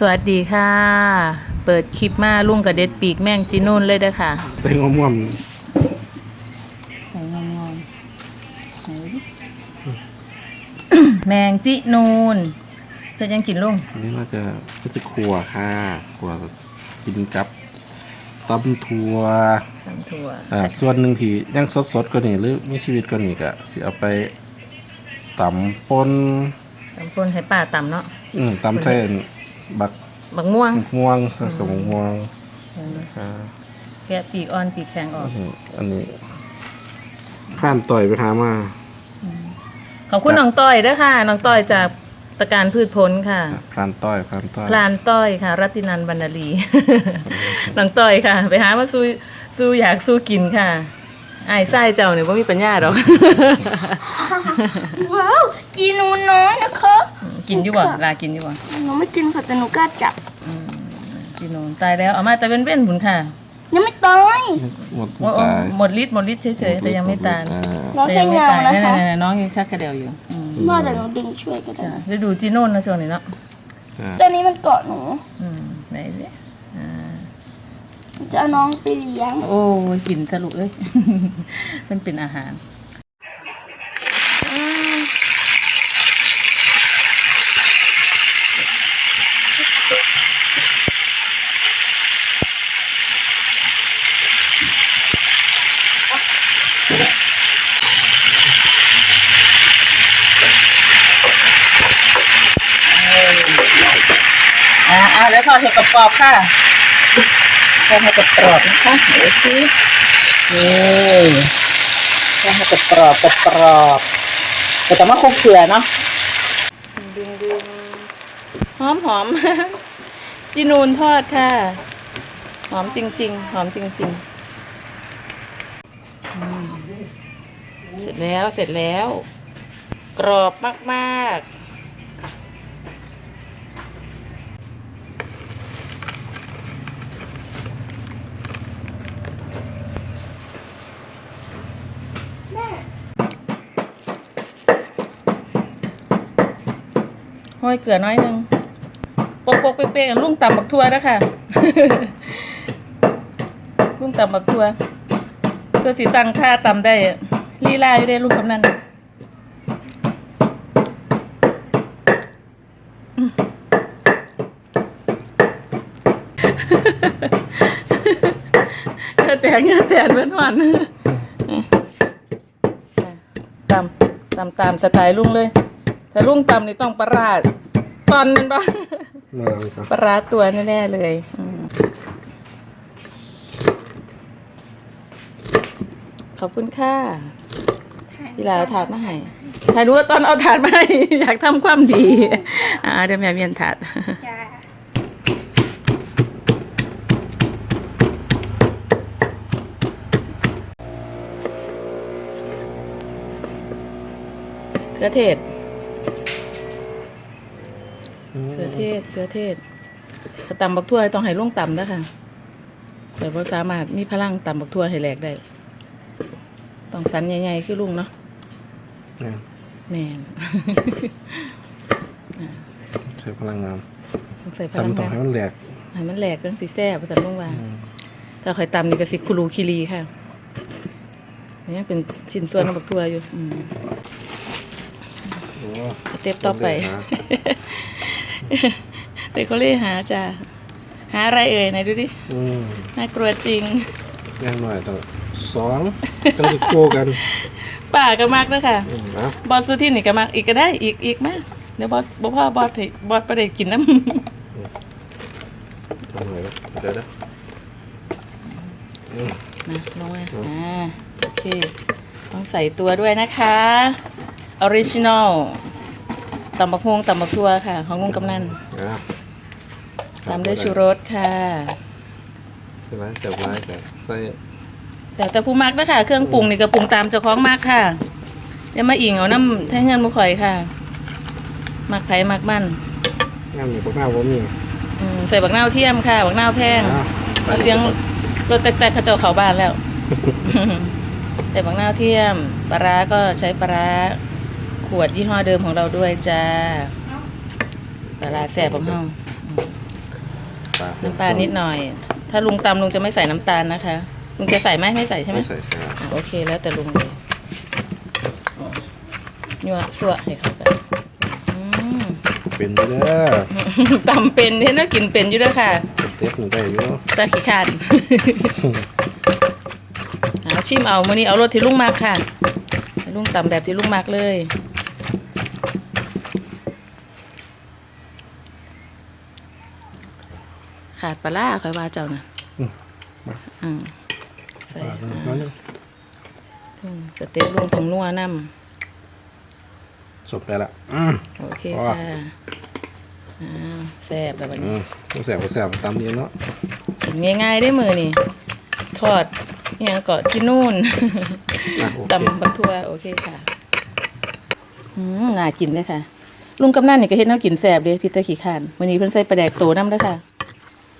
สวัสดีค่ะ เปิดคลิปมาลุงกับเด็ดปีกแมงจีนุ่นเลยเด้อค่ะเต้งม่วงไหนงงแมงจีนูนเธอยังกินลุงอันนี้เราจะก็จะขัวค่ะขัวกินกับตำทัวตำถั่วอ่าส่วนหนึ่งที่ยังสดๆก็นี่หรือมีชีวิตก็นี่ก็สิเอาไปตำปนตำปนให้ป้าตำเนาะอืมตำใส่ บักบักม่วงม่วงผสมม่วงค่ะแกะปีกอ่อนปีกแข็งออกอืมอันนี้ข้านต่อยไปทามาขอบคุณน้องต้อยเด้อค่ะน้องต้อยจากตะการพืชผลค่ะพรานต้อยพรานต้อยพลานต้อยค่ะ รัตินันบรรณาลีน้องต้อยค่ะ ไปหามาสู้สู้อยากสู้กินค่ะไอ้ายไส้เจ้าเนี่ยว่ามีปัญญาดอกว้าวกินหนูน้อยนะคะ กินอยู่บ่ลากินอยู่บ่หนูไม่กินค่ะแต่หนูกล้าจับอืมกินโนนตายแล้วเอามาแต่เป็นเว้นบุญค่ะยังไม่ตายหมดโอ้โอ้ตายหมดฤทธิ์หมดฤทธิ์เฉยๆแต่ยังไม่ตายอ่าน้องแต่แค่ยังไม่เงาตายนะคะนั่นๆๆน้องยังชักกระเดียวอยู่อืมว่าแต่หนูดึงช่วยก็ได้จ้ะได้ดูจีโน่นนะช่วงนี้เนาะอ่าตอนนี้มันเกาะหนูอืมไหนเนี่ยอ่า จะเอาน้องไปเลี้ยง โอ้ยกินสรุปเอ้ยมันเป็นอาหาร อ่าอ่าแล้วทอดให้กรอบๆค่ะทอดให้กรอบๆนะคะเดี๋ยวสินี่ทอดให้กรอบๆกรอบๆแต่ต้องมาคลุกเกลือเนาะดึงดึงหอมหอมจีนูนทอดค่ะ หอมจริง ๆ หอมจริง ๆ เสร็จแล้วเสร็จแล้ว กรอบมาก ๆ ห้อยเกลือน้อยหนึงปกปกเป๊ะๆลุงตำบักทั่วแล้วค่ะลุงตำบักทั่วเพื่อสิตังค่าตำได้ลีลาอยู่ได้ลุงกำนันเงาแตกเงาแตกเพื่อนหวานตำตำตามสไตล์ลุงเลย ถ้าลุงตำนี่ต้องปลาร้าตอนนึงปะมาเลยครับปลาร้าตัวแน่ๆเลยอืมขอบคุณค่ะพี่ลาเอาถาดมาให้ถ่ายรู้ว่าตอนเอาถาดมาให้ อยากทำความดี อ่าเดี๋ยวแม่เมียนถาด จ้าเขือเทศ เขือเทศเขือเทศถ้าตำบักทั่วต้องให้ลุงตำนะคะแต่ว่าสามารถมีพลังตำบักทั่วให้แหลกได้ ต้องสันใหญ่ๆคือลุงเนาะเนี่ยแม่นใช้พลังงานต้องใส่พลังตำต่องานให้มันแหลกให้มันแหลกจังสีแซ่บแต่ลุงว่าแต่ข่อยตำนี่ก็สิคุรูคิรีค่ะอันนี่เป็นชิ้นส่วนของบักทั่วอยู่อืมโอ้สเต็ปต่อไป เดี๋ยวนะเด็กก็เลยหาจ้าหาอะไรเอ่ยไหนดูดิอืมน่ากลัวจริงย่างหน่อยต้องสองต้องจะคู่กันป่าก็มากนะคะอืมนะบอสสุที่นี่ก็มากอีกก็ได้อีกอีกมาเดี๋ยวบอสบ่พ่อบอสให้บอสไปได้กินน้ทำหน่อยนะเดี๋ยวนะอืมำ นะลงมาอ่าโอเค ต้องใส่ตัวด้วยนะคะออริจินอล ตำบักฮวงตำบักทัวค่ะ ของลุงกำนันอะตามด้วยชูรสค่ะ ใช่ไหมจับไว้จับใส่แต่แต่ผู้มักนะคะเครื่องปรุงนี่ก็ปรุงตามเจ้าของมากค่ะอย่ามาอิงเอาน้ำแท่งเงินมุข่อยค่ะมักไผ่มักมันงานหมูปลาหน้าผมมีอืมใส่บักนาวเทียมค่ะบักนาวแพงอะเอาเสียงรถแตกๆเขาเจ้าเขาบ้านแล้ว ใส่บักนาวเทียมปลาร้าก็ใช้ปลาร้า ขวดยี่ห้อเดิมของเราด้วยจ้าปลาร้าแสบของเฮาอืมำปลาน้ำปลานิดหน่อย ถ้าลุงตำลุงจะไม่ใส่น้ำตาลนะคะ ลุงจะใส่ไหมไม่ใส่ใช่ไหมไม่ใส่ครับอะโอเคแล้วแต่ลุงเลยอ๋อยั่วสั่วให้เข้ากันอืมเป็นเด้อตำเป็นเห็นว่ากินเป็นอยู่ด้วยค่ะเป็นเต็กหนึ่งได้อยู่ตาขี้ขาดเอาชิมเอามื้อนี้เอารสที่ลุงมักค่ะให้ลุงตำแบบที่ลุงมักเลย ขาดปลาร้าคอยว่าเจ้านะอืมใส่ปลาอ่าน้อยนึงอืมสเต็กลุงผงนัวน้สบได้ละอืมำโอเคอ๋อ ค่ะอ้าวแซ่บแบบอืนี้มต้องแสบก็แสบตามเองเนาะกินง่ายๆได้มือนี่ทอดอหยังเกาะที่นู่น อะโอเคตำบักทั่วโอเคค่ะอืมน่ากินเลยค่ะ ลุงกำนันนี่ก็เฮ็ดแนวกินแซ่บเด้พี่ตะขี้ขานวันนี้เพิ่นใส่ปลาแดกโตน้ำเด้อค่ะ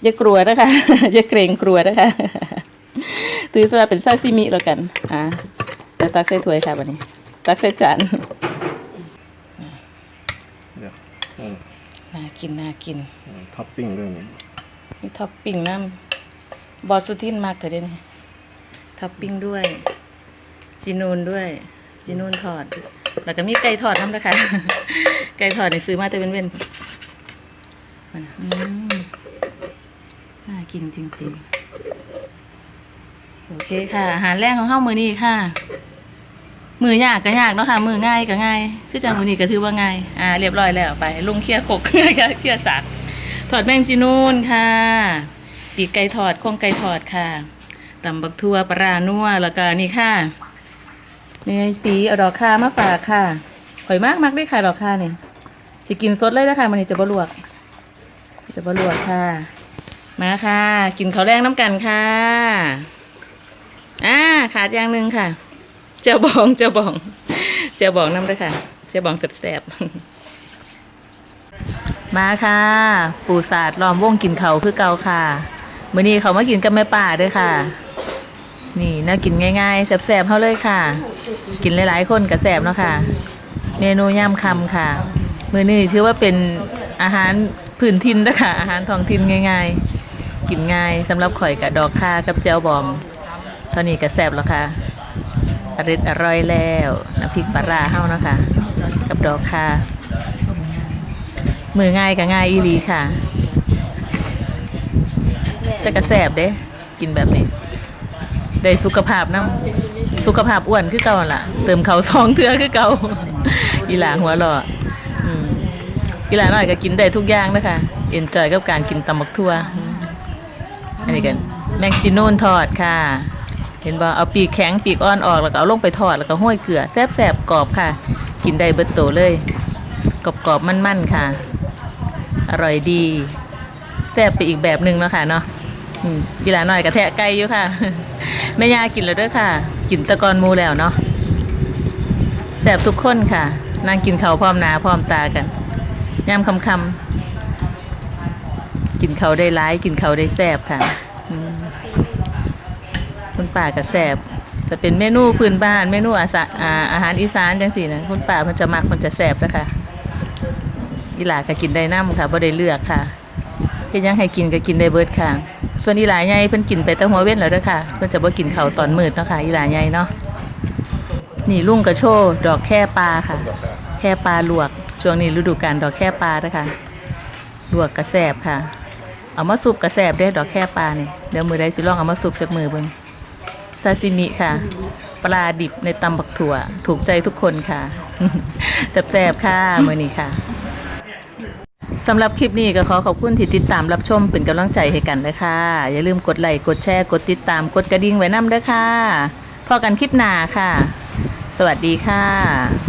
อย่ากลัวนะคะอย่าเกรงกลัวนะคะถือซะว่าเป็นซาซิมิแล้วกัน อ่าแล้วตักใส่ถ้วยค่ะวันนี้ ตักใส่จานเดี๋ยวอืมน่ากินน่ากินท็อปปิ้งด้วยนี่มีท็อปปิ้งน้ำบอสสุทินมากแต่เด้นี่ท็อปปิ้งด้วย จีนูนด้วย จีนูนทอด แล้วก็มีไก่ทอดน้ำนะคะ ไก่ทอดนี่ซื้อมาแต่เป็นเว้นมันอืม น่ากินจริงๆ โอเคค่ะ อาหารแรกของข้าวมือนี้ค่ะ มือยากก็ยากเนาะค่ะ มือง่ายก็ง่าย คือจังมือนี้ก็ถือว่าง่าย อ่า เรียบร้อยแล้วไป ลุงเคลียร์ขกเคลียร์สักถอดแมงจีนูนค่ะปีกไก่ทอดโครงไก่ทอดค่ะตำบักทั่วปลานัวแล้วก็นี่ค่ะมีสีเอาดอกคามาฝากค่ะหอยมากมากได้ค่ะดอกค่าเนี่ยสิกินสดเลยนะคะมันนี้จะบลวก จะบลวกค่ะ มาค่ะ กินข้าวแรงน้ำกันค่ะ อ่าขาดอย่างหนึ่งค่ะเจ้าบองเจ้าบองเจ้าบองน้ำด้วยค่ะเจ้าบองแสบๆมาค่ะ ปู่ศาสาดล้อมวงกินเขาคือเกาค่ะมื้อนี้เขามากินกับแม่ป่าด้วยค่ะ นี่น่ากินง่ายๆแซ่บๆเท่าเลยค่ะ กินหลายๆคนก็แซ่บเนาะค่ะ เมนูย่ำคำค่ะ มื้อนี้ถือว่าเป็นอาหารพื้นถิ่นนะคะอาหารท้องถิ่นง่าย ๆ กินง่ายสำหรับข่อยกับดอกค่ากับเจียวบอง เท่านี้ก็แซ่บแล้วค่ะอร่อยอร่อยแล้วน้ำพริกปลาร้าเฮานะค่ะกับดอกค่ามือง่ายก็ง่ายอีหลีค่ะ จะกระแสบเด้ กินแบบนี้ ได้สุขภาพน้ำสุขภาพอ้วนคือเก่าล่ะ เติมเขาซองเทือคือเก่าอีหลาหัวหล่ออีหลาหน่อยก็กินได้ทุกอย่างนะคะเอ็นจอยกับการกินตำบักทั่ว อันนี้กันแมงจีน่นทอดค่ะ เห็นบ่เอาปีกแข็งปีกอ่อนออกแล้วก็เอาลงไปทอดแล้วก็ห้อยเกลือแซ่บๆกรอบค่ะ กินได้เบิดโตเลยกรอบๆมันๆค่ะ อร่อยดีแซ่บไปอีกแบบหนึ่งเนาะค่ะเนาะกีฬาหน่อยกระแทะไก่อยู่ค่ะแม่ยากินแล้วด้วยค่ะ กินตะกอนมูแล้วเนาะแซ่บทุกคนค่ะนั่งกินเขาพร้อมหนาพร้อมตากันยามคำคำ กินเขาได้ร้ายกินเขาได้แซ่บค่ะอืมคุณป่าก็แซ่บจะเป็นเมนูพื้นบ้าน เมนูอาสาอาอาหารอีสานจังสี่นะคุณป่ามันจะมักมันจะแซ่บนะคะอีหลาก็กินได้น้ำค่ะบ่ได้เลือกค่ะเฮ็ดหยังให้กินก็กินได้เบิดค่ะ ส่วนอีหลาใหญ่เพิ่นกินไปแต่หัวเว้นแล้วด้อค่ะ เพิ่นจะบ่กินเขาตอนมืดเนาะค่ะอีหลาใหญ่เนาะนี่ลุงกระโชว์ดอกแค่ปลาค่ะ แค่ปลาลวก ช่วงนี้ฤดูกาลดอกแค่ปลาเด้อค่ะลวกกระแสบค่ะ เอามาซุปกระแสบได้ดอกแค่ปลาเนี่ยเดี๋ยวมือใดสิลองเอามาซุปจากมือเบิ่งซาซิมิค่ะ ปลาดิบในตำบักถั่ว ถูกใจทุกคนค่ะแซ่บๆค่ะมือนี้ค่ะสำหรับคลิปนี้ก็ขอขอบคุณที่ติดตามรับชมเป็นกำลังใจให้กันเลยค่ะอย่าลืมกดไลค์กดแชร์กดติดตามกดกระดิ่งไว้นำเด้อค่ะพอกันคลิปหน้าค่ะ สวัสดีค่ะ